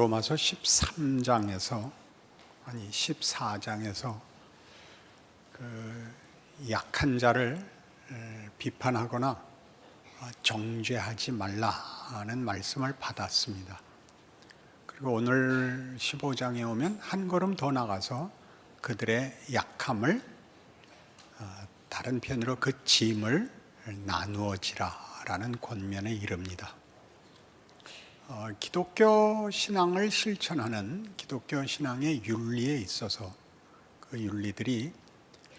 로마서 13장에서 아니 14장에서 그 약한 자를 에, 비판하거나 아, 정죄하지 말라는 말씀을 받았습니다. 그리고 오늘 15장에 오면 한 걸음 더 나가서 그들의 약함을 아, 다른 편으로 그 짐을 나누어지라라는 권면에 이릅니다. 어, 기독교 신앙을 실천하는 기독교 신앙의 윤리에 있어서 그 윤리들이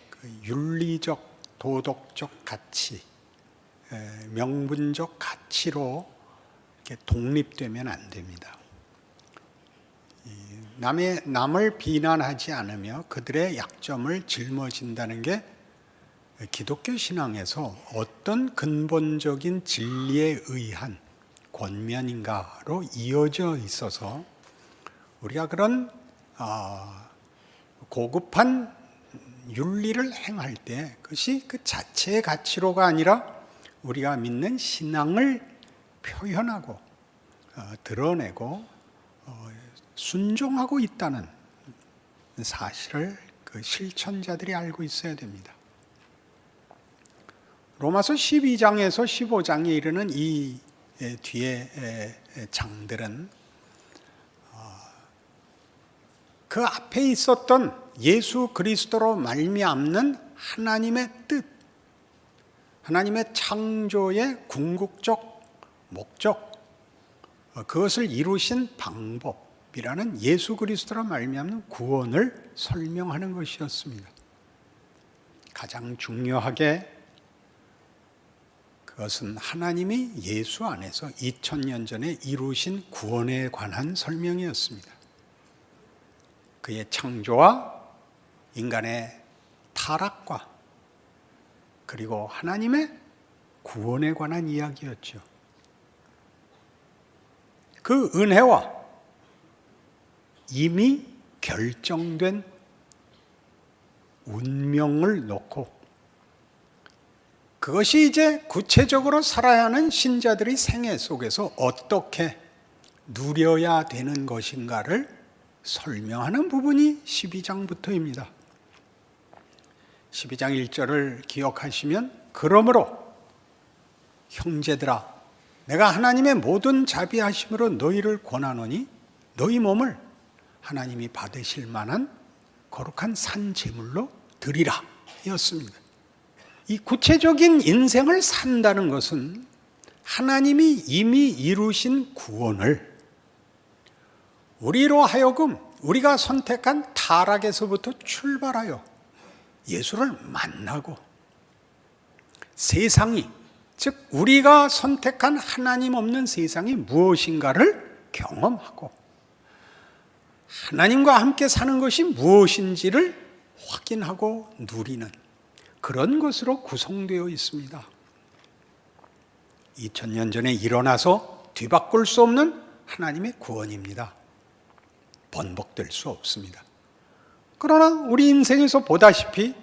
그 윤리적 도덕적 가치, 에, 명분적 가치로 독립되면 안 됩니다. 이 남의 남을 비난하지 않으며 그들의 약점을 짊어진다는 게 기독교 신앙에서 어떤 근본적인 진리에 의한 권면인가로 이어져 있어서 우리가 그런 아, 고급한 윤리를 행할 때 그것이 그 자체의 가치로가 아니라 우리가 믿는 신앙을 표현하고 어, 드러내고 어, 순종하고 있다는 사실을 그 실천자들이 알고 있어야 됩니다. 로마서 12장에서 15장에 이르는 이 뒤에 장들은 어, 그 앞에 있었던 예수 그리스도로 말미암는 하나님의 뜻, 하나님의 창조의 궁극적 목적, 어, 그것을 이루신 방법이라는 예수 그리스도로 말미암는 구원을 설명하는 것이었습니다. 가장 중요하게 그것은 하나님이 예수 안에서 2000년 전에 이루신 구원에 관한 설명이었습니다. 그의 창조와 인간의 타락과 그리고 하나님의 구원에 관한 이야기였죠. 그 은혜와 이미 결정된 운명을 놓고 그것이 이제 구체적으로 살아야 하는 신자들의 생애 속에서 어떻게 누려야 되는 것인가를 설명하는 부분이 12장부터입니다. 12장 1절을 기억하시면 그러므로 형제들아 내가 하나님의 모든 자비하심으로 너희를 권하노니 너희 몸을 하나님이 받으실 만한 거룩한 산 제물로 드리라 였습니다. 이 구체적인 인생을 산다는 것은 하나님이 이미 이루신 구원을 우리로 하여금 우리가 선택한 타락에서부터 출발하여 예수를 만나고 세상이 즉 우리가 선택한 하나님 없는 세상이 무엇인가를 경험하고 하나님과 함께 사는 것이 무엇인지를 확인하고 누리는 그런 것으로 구성되어 있습니다. 2000년 전에 일어나서 뒤바꿀 수 없는 하나님의 구원입니다. 번복될 수 없습니다. 그러나 우리 인생에서 보다시피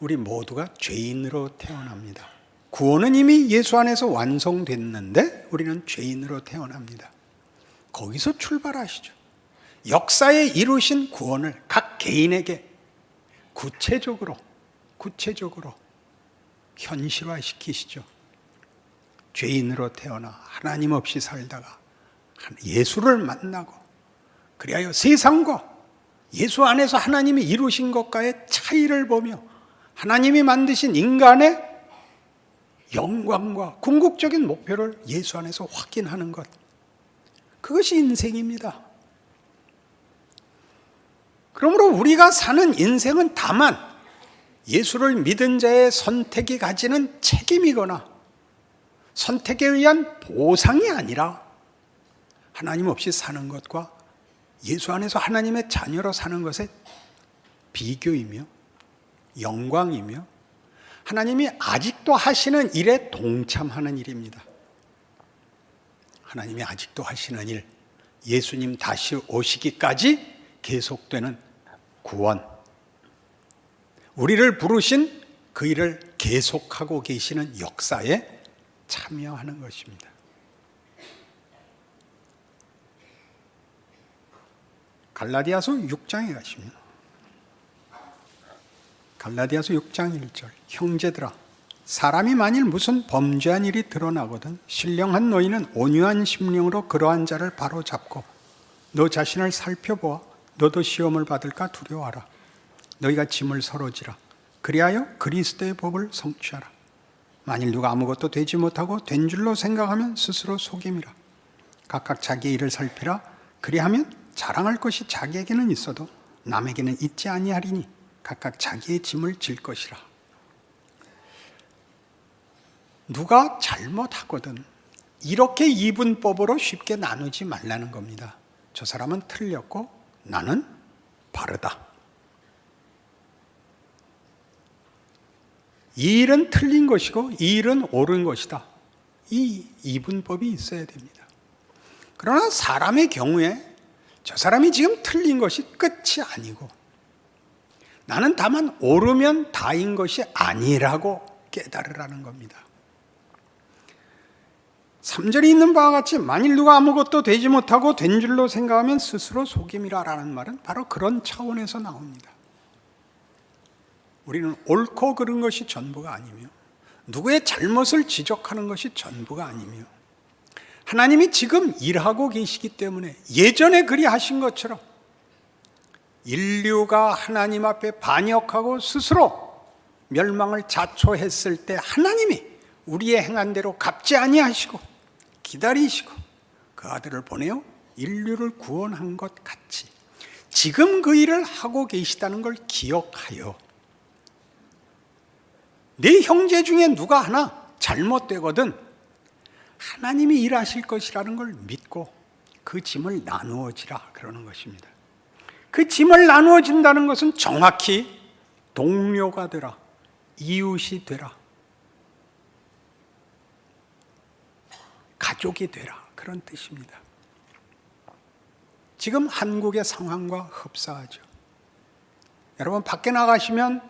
우리 모두가 죄인으로 태어납니다. 구원은 이미 예수 안에서 완성됐는데 우리는 죄인으로 태어납니다. 거기서 출발하시죠. 역사에 이루신 구원을 각 개인에게 구체적으로 구체적으로 현실화시키시죠. 죄인으로 태어나 하나님 없이 살다가 예수를 만나고 그리하여 세상과 예수 안에서 하나님이 이루신 것과의 차이를 보며 하나님이 만드신 인간의 영광과 궁극적인 목표를 예수 안에서 확인하는 것. 그것이 인생입니다. 그러므로 우리가 사는 인생은 다만 예수를 믿은 자의 선택이 가지는 책임이거나 선택에 의한 보상이 아니라 하나님 없이 사는 것과 예수 안에서 하나님의 자녀로 사는 것의 비교이며 영광이며 하나님이 아직도 하시는 일에 동참하는 일입니다. 하나님이 아직도 하시는 일, 예수님 다시 오시기까지 계속되는 구원, 우리를 부르신 그 일을 계속하고 계시는 역사에 참여하는 것입니다. 갈라디아서 6장에 가시면 갈라디아서 6장 1절 형제들아 사람이 만일 무슨 범죄한 일이 드러나거든 신령한 너희는 온유한 심령으로 그러한 자를 바로 잡고 너 자신을 살펴보아 너도 시험을 받을까 두려워하라 너희가 짐을 서로 지라. 그리하여 그리스도의 법을 성취하라. 만일 누가 아무것도 되지 못하고 된 줄로 생각하면 스스로 속임이라. 각각 자기 일을 살피라. 그리하면 자랑할 것이 자기에게는 있어도 남에게는 있지 아니하리니 각각 자기의 짐을 질 것이라. 누가 잘못하거든 이렇게 이분법으로 쉽게 나누지 말라는 겁니다. 저 사람은 틀렸고 나는 바르다. 이 일은 틀린 것이고 이 일은 옳은 것이다. 이 이분법이 있어야 됩니다. 그러나 사람의 경우에 저 사람이 지금 틀린 것이 끝이 아니고 나는 다만 옳으면 다인 것이 아니라고 깨달으라는 겁니다. 3절에 있는 바와 같이 만일 누가 아무것도 되지 못하고 된 줄로 생각하면 스스로 속임이라라는 말은 바로 그런 차원에서 나옵니다. 우리는 옳고 그른 것이 전부가 아니며 누구의 잘못을 지적하는 것이 전부가 아니며 하나님이 지금 일하고 계시기 때문에 예전에 그리 하신 것처럼 인류가 하나님 앞에 반역하고 스스로 멸망을 자초했을 때 하나님이 우리의 행한 대로 갚지 아니하시고 기다리시고 그 아들을 보내어 인류를 구원한 것 같이 지금 그 일을 하고 계시다는 걸 기억하여 내 형제 중에 누가 하나 잘못되거든 하나님이 일하실 것이라는 걸 믿고 그 짐을 나누어지라 그러는 것입니다. 그 짐을 나누어진다는 것은 정확히 동료가 되라, 이웃이 되라, 가족이 되라 그런 뜻입니다. 지금 한국의 상황과 흡사하죠. 여러분 밖에 나가시면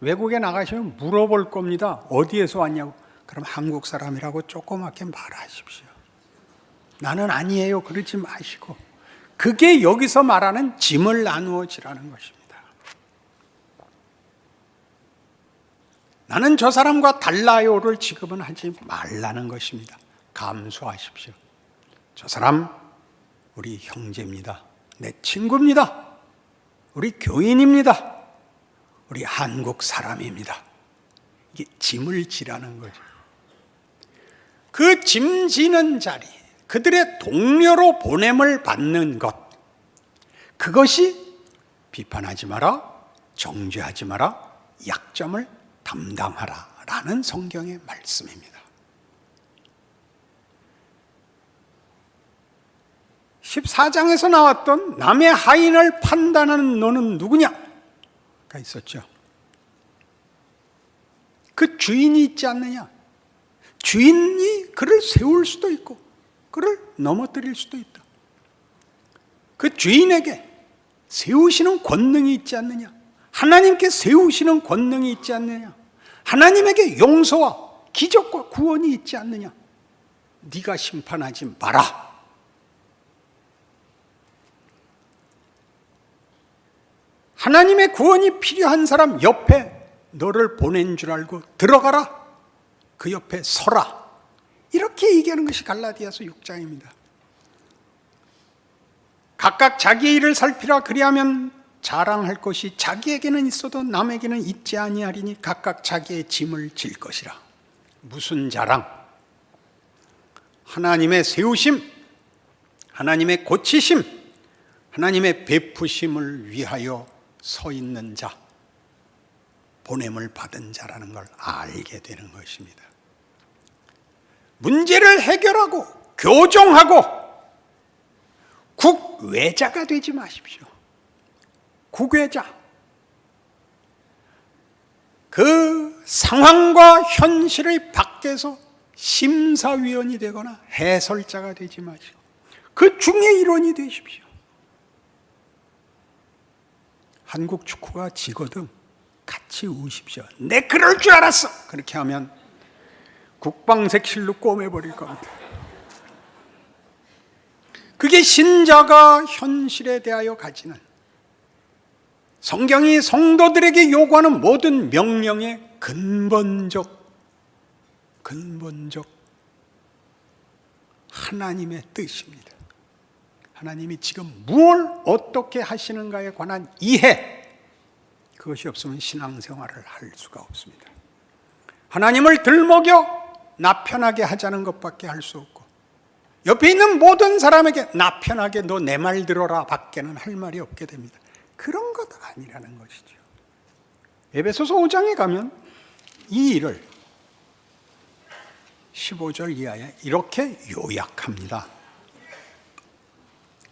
외국에 나가시면 물어볼 겁니다. 어디에서 왔냐고. 그럼 한국 사람이라고 조그맣게 말하십시오. 나는 아니에요. 그러지 마시고. 그게 여기서 말하는 짐을 나누어 지라는 것입니다. 나는 저 사람과 달라요를 지급은 하지 말라는 것입니다. 감수하십시오. 저 사람 우리 형제입니다. 내 친구입니다. 우리 교인입니다. 우리 한국 사람입니다. 이게 짐을 지라는 거죠. 그 짐 지는 자리, 그들의 동료로 보냄을 받는 것, 그것이 비판하지 마라, 정죄하지 마라, 약점을 담당하라 라는 성경의 말씀입니다. 14장에서 나왔던 남의 하인을 판단하는 너는 누구냐? 가 있었죠. 그 주인이 있지 않느냐? 주인이 그를 세울 수도 있고, 그를 넘어뜨릴 수도 있다. 그 주인에게 세우시는 권능이 있지 않느냐? 하나님께 세우시는 권능이 있지 않느냐? 하나님에게 용서와 기적과 구원이 있지 않느냐? 네가 심판하지 마라. 하나님의 구원이 필요한 사람 옆에 너를 보낸 줄 알고 들어가라. 그 옆에 서라. 이렇게 얘기하는 것이 갈라디아서 6장입니다. 각각 자기 일을 살피라 그리하면 자랑할 것이 자기에게는 있어도 남에게는 있지 아니하리니 각각 자기의 짐을 질 것이라. 무슨 자랑? 하나님의 세우심, 하나님의 고치심, 하나님의 베푸심을 위하여 서 있는 자, 보냄을 받은 자라는 걸 알게 되는 것입니다. 문제를 해결하고 교정하고 국외자가 되지 마십시오. 국외자. 그 상황과 현실의 밖에서 심사위원이 되거나 해설자가 되지 마시고 그 중의 일원이 되십시오. 한국 축구가 지거든 같이 우십시오. 내 그럴 줄 알았어. 그렇게 하면 국방색 실로 꼬매버릴 겁니다. 그게 신자가 현실에 대하여 가지는 성경이 성도들에게 요구하는 모든 명령의 근본적, 근본적 하나님의 뜻입니다. 하나님이 지금 무엇 어떻게 하시는가에 관한 이해, 그것이 없으면 신앙생활을 할 수가 없습니다. 하나님을 들먹여 나 편하게 하자는 것밖에 할 수 없고 옆에 있는 모든 사람에게 나 편하게 너 내 말 들어라 밖에는 할 말이 없게 됩니다. 그런 것 아니라는 것이죠. 에베소서 5장에 가면 이 일을 15절 이하에 이렇게 요약합니다.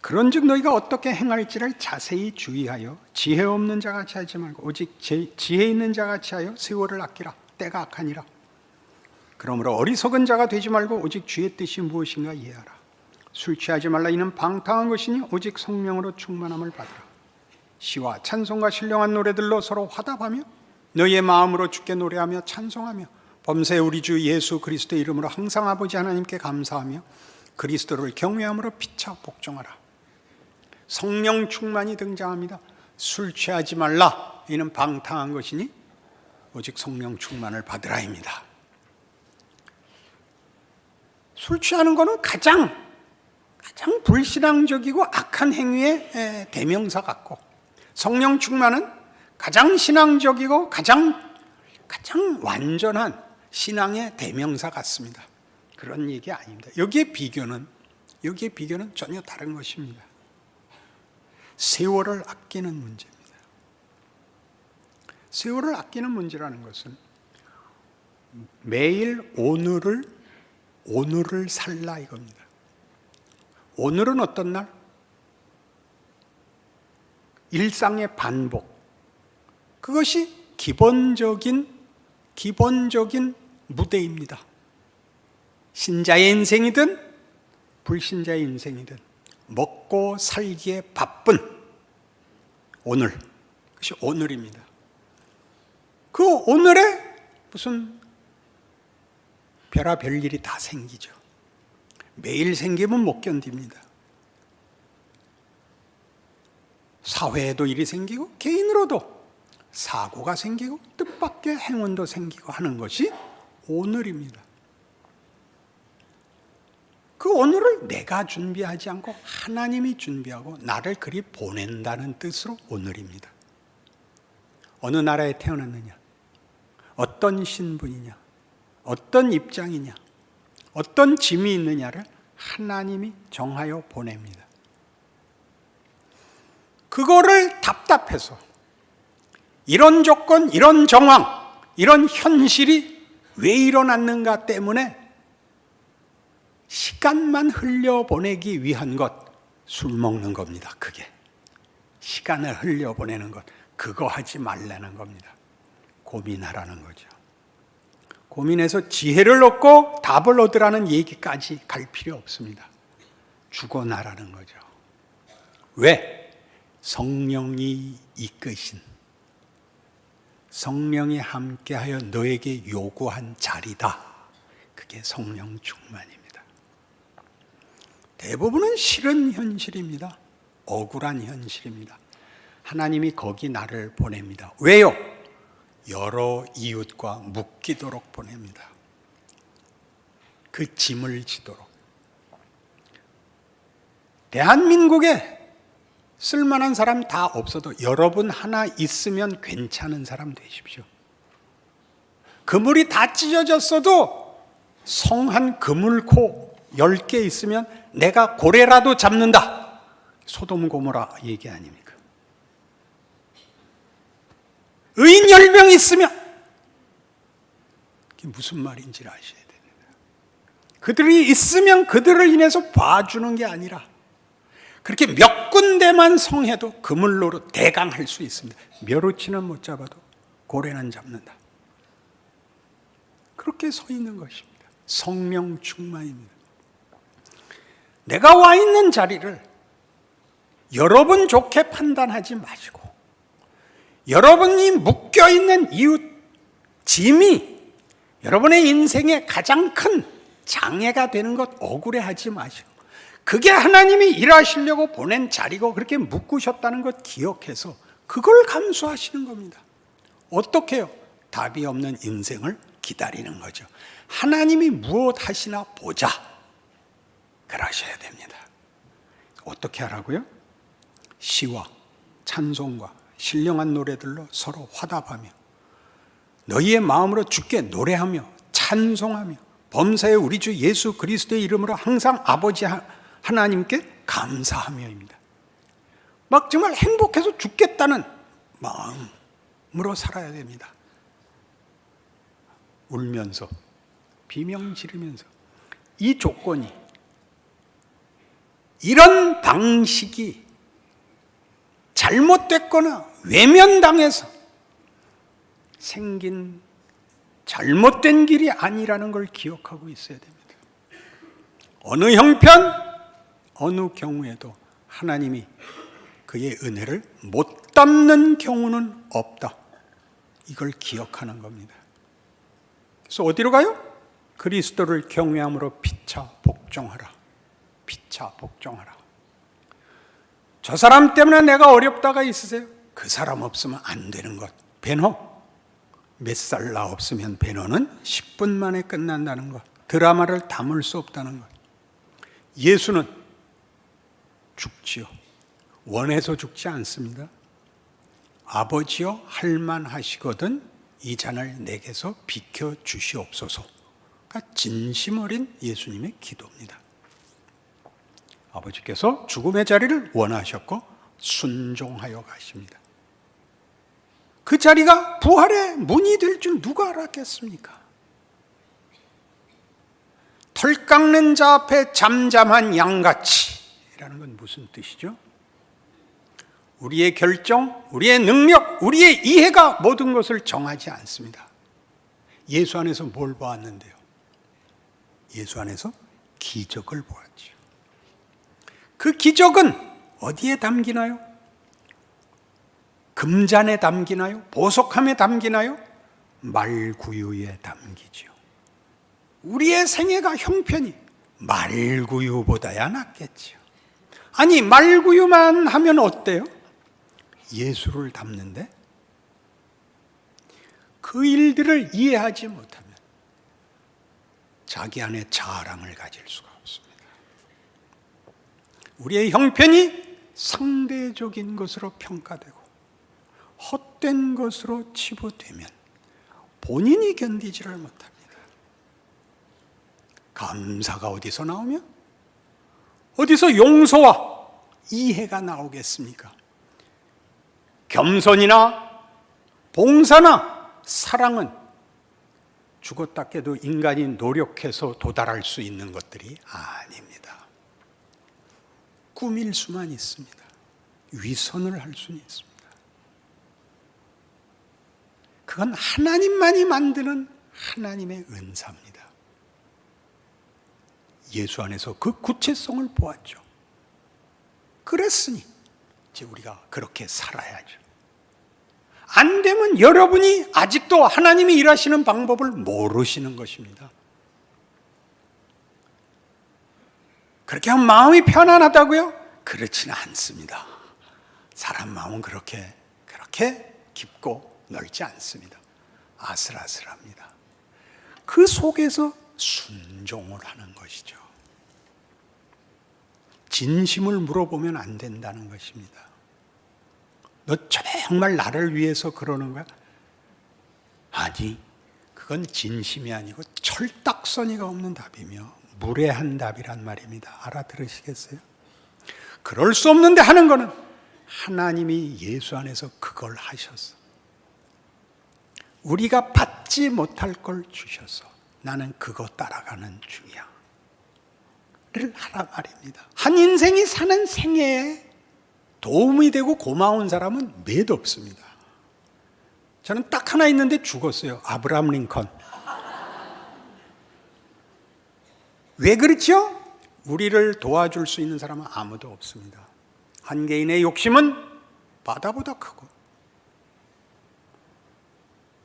그런즉 너희가 어떻게 행할지를 자세히 주의하여 지혜 없는 자 같이 하지 말고 오직 제- 지혜 있는 자 같이 하여 세월을 아끼라. 때가 악하니라. 그러므로 어리석은 자가 되지 말고 오직 주의 뜻이 무엇인가 이해하라. 술 취하지 말라. 이는 방탕한 것이니 오직 성령으로 충만함을 받으라. 시와 찬송과 신령한 노래들로 서로 화답하며 너희의 마음으로 주께 노래하며 찬송하며 범세 우리 주 예수 그리스도의 이름으로 항상 아버지 하나님께 감사하며 그리스도를 경외함으로 피차 복종하라 성령 충만이 등장합니다. 술 취하지 말라. 이는 방탕한 것이니 오직 성령 충만을 받으라입니다. 술 취하는 것은 가장 가장 불신앙적이고 악한 행위의 에, 대명사 같고 성령 충만은 가장 신앙적이고 가장 가장 완전한 신앙의 대명사 같습니다. 그런 얘기 아닙니다. 여기에 비교는 여기에 비교는 전혀 다른 것입니다. 세월을 아끼는 문제입니다. 세월을 아끼는 문제라는 것은 매일 오늘을 오늘을 살라 이겁니다. 오늘은 어떤 날? 일상의 반복. 그것이 기본적인 기본적인 무대입니다. 신자의 인생이든 불신자의 인생이든 먹고 살기에 바쁜 오늘 그것이 오늘입니다. 그 오늘에 무슨 별아 별 일이 다 생기죠. 매일 생기면 못 견딥니다. 사회에도 일이 생기고 개인으로도 사고가 생기고 뜻밖의 행운도 생기고 하는 것이 오늘입니다. 그 오늘을 내가 준비하지 않고 하나님이 준비하고 나를 그리 보낸다는 뜻으로 오늘입니다. 어느 나라에 태어났느냐? 어떤 신분이냐? 어떤 입장이냐? 어떤 짐이 있느냐를 하나님이 정하여 보냅니다. 그거를 답답해서 이런 조건, 이런 정황, 이런 현실이 왜 일어났는가 때문에 시간만 흘려보내기 위한 것, 술 먹는 겁니다. 그게. 시간을 흘려보내는 것, 그거 하지 말라는 겁니다. 고민하라는 거죠. 고민해서 지혜를 얻고 답을 얻으라는 얘기까지 갈 필요 없습니다. 죽어나라는 거죠. 왜? 성령이 이끄신, 성령이 함께하여 너에게 요구한 자리다. 그게 성령 충만입니다. 대부분은 싫은 현실입니다. 억울한 현실입니다. 하나님이 거기 나를 보냅니다. 왜요? 여러 이웃과 묶이도록 보냅니다. 그 짐을 지도록. 대한민국에 쓸만한 사람 다 없어도 여러분 하나 있으면 괜찮은 사람 되십시오. 그물이 다 찢어졌어도 성한 그물코 10개 있으면 내가 고래라도 잡는다. 소돔 고모라 얘기 아닙니까? 의인 10명 있으면 그게 무슨 말인지를 아셔야 됩니다. 그들이 있으면 그들을 인해서 봐주는 게 아니라 그렇게 몇 군데만 성해도 그물로로 대강할 수 있습니다. 멸우치는 못 잡아도 고래는 잡는다. 그렇게 서 있는 것입니다. 성령 충만입니다. 내가 와 있는 자리를 여러분 좋게 판단하지 마시고 여러분이 묶여 있는 이웃 짐이 여러분의 인생의 가장 큰 장애가 되는 것 억울해하지 마시고 그게 하나님이 일하시려고 보낸 자리고 그렇게 묶으셨다는 것 기억해서 그걸 감수하시는 겁니다. 어떻게 해요? 답이 없는 인생을 기다리는 거죠. 하나님이 무엇 하시나 보자. 그러셔야 됩니다. 어떻게 하라고요? 시와 찬송과 신령한 노래들로 서로 화답하며 너희의 마음으로 주께 노래하며 찬송하며 범사의 우리 주 예수 그리스도의 이름으로 항상 아버지 하- 하나님께 감사하며입니다. 막 정말 행복해서 죽겠다는 마음으로 살아야 됩니다. 울면서 비명 지르면서 이 조건이 이런 방식이 잘못됐거나 외면당해서 생긴 잘못된 길이 아니라는 걸 기억하고 있어야 됩니다. 어느 형편, 어느 경우에도 하나님이 그의 은혜를 못 담는 경우는 없다. 이걸 기억하는 겁니다. 그래서 어디로 가요? 그리스도를 경외함으로 피차 복종하라. 피차 복종하라. 저 사람 때문에 내가 어렵다가 있으세요? 그 사람 없으면 안 되는 것. 배너. 몇 살 나 없으면 배너는 10분 만에 끝난다는 것. 드라마를 담을 수 없다는 것. 예수는 죽지요. 원해서 죽지 않습니다. 아버지여 할만 하시거든 이 잔을 내게서 비켜 주시옵소서. 진심 어린 예수님의 기도입니다. 아버지께서 죽음의 자리를 원하셨고 순종하여 가십니다. 그 자리가 부활의 문이 될 줄 누가 알았겠습니까? 털 깎는 자 앞에 잠잠한 양같이라는 건 무슨 뜻이죠? 우리의 결정, 우리의 능력, 우리의 이해가 모든 것을 정하지 않습니다. 예수 안에서 뭘 보았는데요? 예수 안에서 기적을 보았죠. 그 기적은 어디에 담기나요? 금잔에 담기나요? 보석함에 담기나요? 말구유에 담기죠. 우리의 생애가 형편이 말구유보다야 낫겠죠. 아니, 말구유만 하면 어때요? 예수를 담는데 그 일들을 이해하지 못하면 자기 안에 자랑을 가질 수가. 우리의 형편이 상대적인 것으로 평가되고 헛된 것으로 치부되면 본인이 견디지를 못합니다. 감사가 어디서 나오면 어디서 용서와 이해가 나오겠습니까? 겸손이나 봉사나 사랑은 죽었다 깨도 인간이 노력해서 도달할 수 있는 것들이 아닙니다. 꾸밀 수만 있습니다. 위선을 할 수는 있습니다. 그건 하나님만이 만드는 하나님의 은사입니다. 예수 안에서 그 구체성을 보았죠. 그랬으니 이제 우리가 그렇게 살아야죠. 안 되면 여러분이 아직도 하나님이 일하시는 방법을 모르시는 것입니다. 그렇게 하면 마음이 편안하다고요? 그렇지는 않습니다. 사람 마음은 그렇게 그렇게 깊고 넓지 않습니다. 아슬아슬합니다. 그 속에서 순종을 하는 것이죠. 진심을 물어보면 안 된다는 것입니다. 너 정말 나를 위해서 그러는 거야? 아니, 그건 진심이 아니고 철딱서니가 없는 답이며 무례한 답이란 말입니다. 알아들으시겠어요? 그럴 수 없는데 하는 거는 하나님이 예수 안에서 그걸 하셨어. 우리가 받지 못할 걸 주셔서 나는 그거 따라가는 중이야. 를 하라 말입니다. 한 인생이 사는 생애에 도움이 되고 고마운 사람은 몇 없습니다. 저는 딱 하나 있는데 죽었어요. 아브라함 링컨. 왜 그렇죠? 우리를 도와줄 수 있는 사람은 아무도 없습니다. 한 개인의 욕심은 바다보다 크고,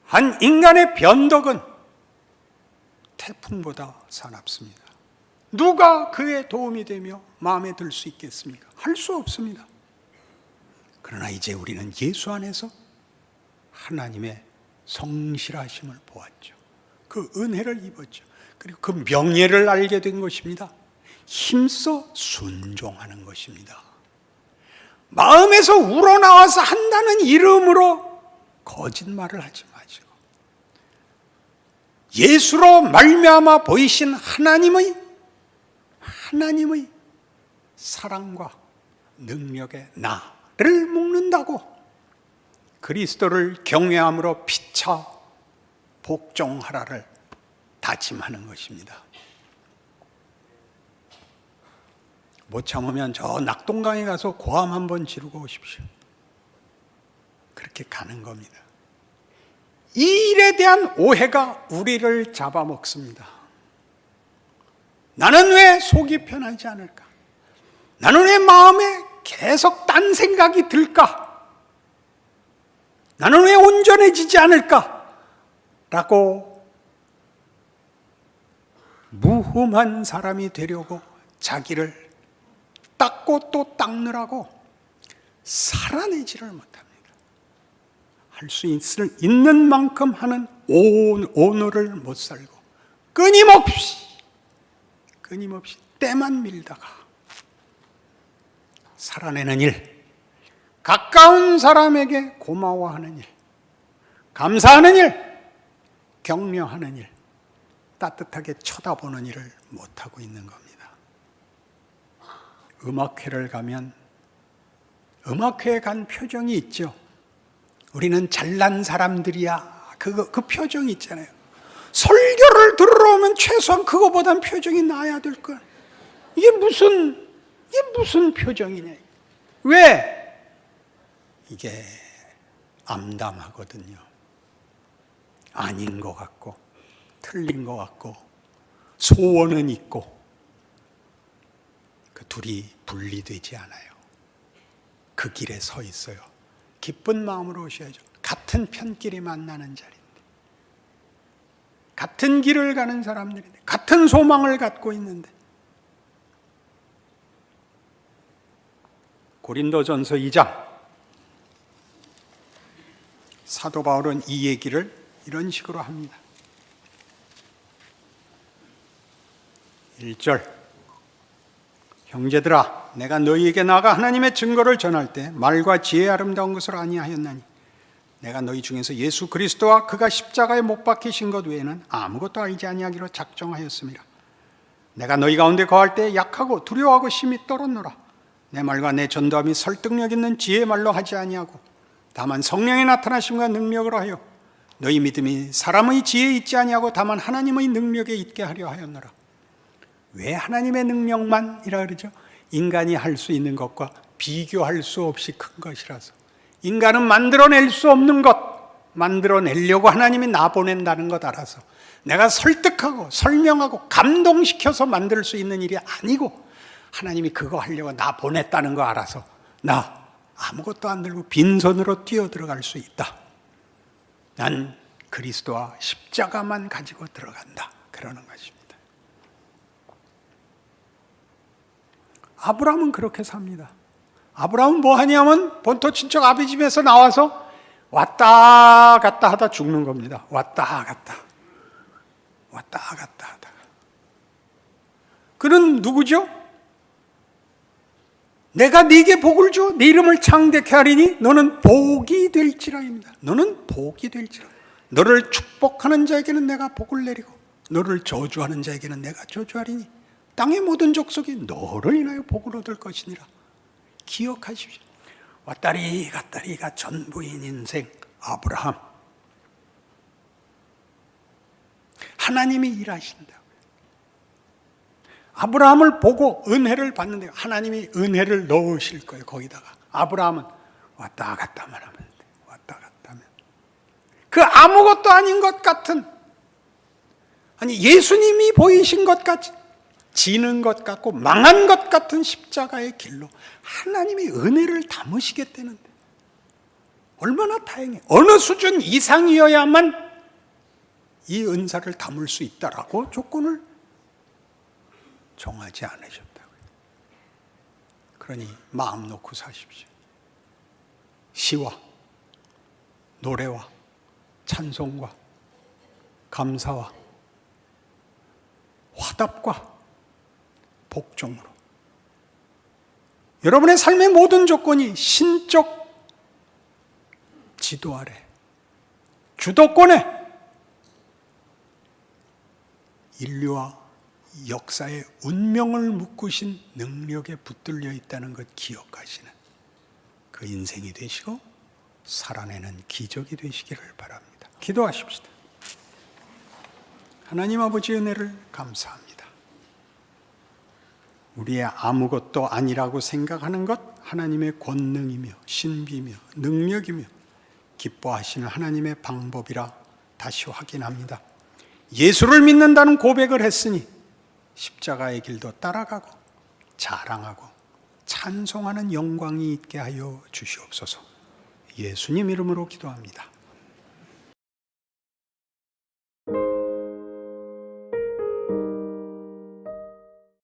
한 인간의 변덕은 태풍보다 사납습니다. 누가 그의 도움이 되며 마음에 들 수 있겠습니까? 할 수 없습니다. 그러나 이제 우리는 예수 안에서 하나님의 성실하심을 보았죠. 그 은혜를 입었죠. 그리고 그 명예를 알게 된 것입니다. 힘써 순종하는 것입니다. 마음에서 우러나와서 한다는 이름으로 거짓말을 하지 마시고 예수로 말미암아 보이신 하나님의 하나님의 사랑과 능력의 나를 묵는다고 그리스도를 경외함으로 피차 복종하라를 다짐하는 것입니다. 못 참으면 저 낙동강에 가서 고함 한번 지르고 오십시오. 그렇게 가는 겁니다. 이 일에 대한 오해가 우리를 잡아먹습니다. 나는 왜 속이 편하지 않을까? 나는 왜 마음에 계속 딴 생각이 들까? 나는 왜 온전해지지 않을까? 라고 무흠한 사람이 되려고 자기를 닦고 또 닦느라고 살아내지를 못합니다. 할 수 있는 만큼 하는 온, 오늘을 못 살고 끊임없이 끊임없이 때만 밀다가 살아내는 일, 가까운 사람에게 고마워하는 일, 감사하는 일, 격려하는 일, 따뜻하게 쳐다보는 일을 못하고 있는 겁니다. 음악회를 가면 음악회에 간 표정이 있죠. 우리는 잘난 사람들이야. 그거, 그 표정이 있잖아요. 설교를 들으러 오면 최소한 그거보단 표정이 나아야 될 걸. 이게 무슨, 이게 무슨 표정이냐. 왜? 이게 암담하거든요. 아닌 것 같고, 틀린 것 같고, 소원은 있고, 그 둘이 분리되지 않아요. 그 길에 서 있어요. 기쁜 마음으로 오셔야죠. 같은 편끼리 만나는 자리인데. 같은 길을 가는 사람들인데. 같은 소망을 갖고 있는데. 고린도전서 2장. 사도 바울은 이 얘기를 이런 식으로 합니다. 1절. 형제들아, 내가 너희에게 나가 하나님의 증거를 전할 때 말과 지혜 아름다운 것을 아니하였나니 내가 너희 중에서 예수 그리스도와 그가 십자가에 못 박히신 것 외에는 아무것도 알지 아니하기로 작정하였습니다. 내가 너희 가운데 거할 때 약하고 두려워하고 심히 떨었노라. 내 말과 내 전도함이 설득력 있는 지혜의 말로 하지 아니하고 다만 성령의 나타나심과 능력으로 하여 너희 믿음이 사람의 지혜에 있지 아니하고 다만 하나님의 능력에 있게 하려 하였노라. 왜 하나님의 능력만이라 그러죠? 인간이 할 수 있는 것과 비교할 수 없이 큰 것이라서. 인간은 만들어낼 수 없는 것, 만들어내려고 하나님이 나 보낸다는 것 알아서. 내가 설득하고 설명하고 감동시켜서 만들 수 있는 일이 아니고 하나님이 그거 하려고 나 보냈다는 거 알아서 나 아무것도 안 들고 빈손으로 뛰어 들어갈 수 있다. 난 그리스도와 십자가만 가지고 들어간다. 그러는 것입니다. 아브라함은 그렇게 삽니다. 아브라함은 뭐 하냐면 본토 친척 아비 집에서 나와서 왔다 갔다 하다 죽는 겁니다. 왔다 갔다. 왔다 갔다 하다가. 그는 누구죠? 내가 네게 복을 줘. 네 이름을 창대케 하리니 너는 복이 될지라입니다. 너는 복이 될지라. 너를 축복하는 자에게는 내가 복을 내리고 너를 저주하는 자에게는 내가 저주하리니 땅의 모든 족속이 너를 인하여 복을 얻을 것이니라. 기억하십시오. 왔다리 갔다리가 전부인 인생 아브라함. 하나님이 일하신다. 아브라함을 보고 은혜를 받는데 하나님이 은혜를 넣으실 거예요. 거기다가 아브라함은 왔다 갔다만 하면 돼. 왔다 갔다 면 그 아무것도 아닌 것 같은 아니 예수님이 보이신 것 같이 지는 것 같고 망한 것 같은 십자가의 길로 하나님의 은혜를 담으시겠다는데 얼마나 다행해. 어느 수준 이상이어야만 이 은사를 담을 수 있다라고 조건을 정하지 않으셨다고요. 그러니 마음 놓고 사십시오. 시와 노래와 찬송과 감사와 화답과 복종으로 여러분의 삶의 모든 조건이 신적 지도 아래 주도권에 인류와 역사의 운명을 묶으신 능력에 붙들려 있다는 것 기억하시는 그 인생이 되시고 살아내는 기적이 되시기를 바랍니다. 기도하십시다. 하나님 아버지 은혜를 감사합니다. 우리의 아무것도 아니라고 생각하는 것 하나님의 권능이며 신비며 능력이며 기뻐하시는 하나님의 방법이라 다시 확인합니다. 예수를 믿는다는 고백을 했으니 십자가의 길도 따라가고 자랑하고 찬송하는 영광이 있게 하여 주시옵소서. 예수님 이름으로 기도합니다.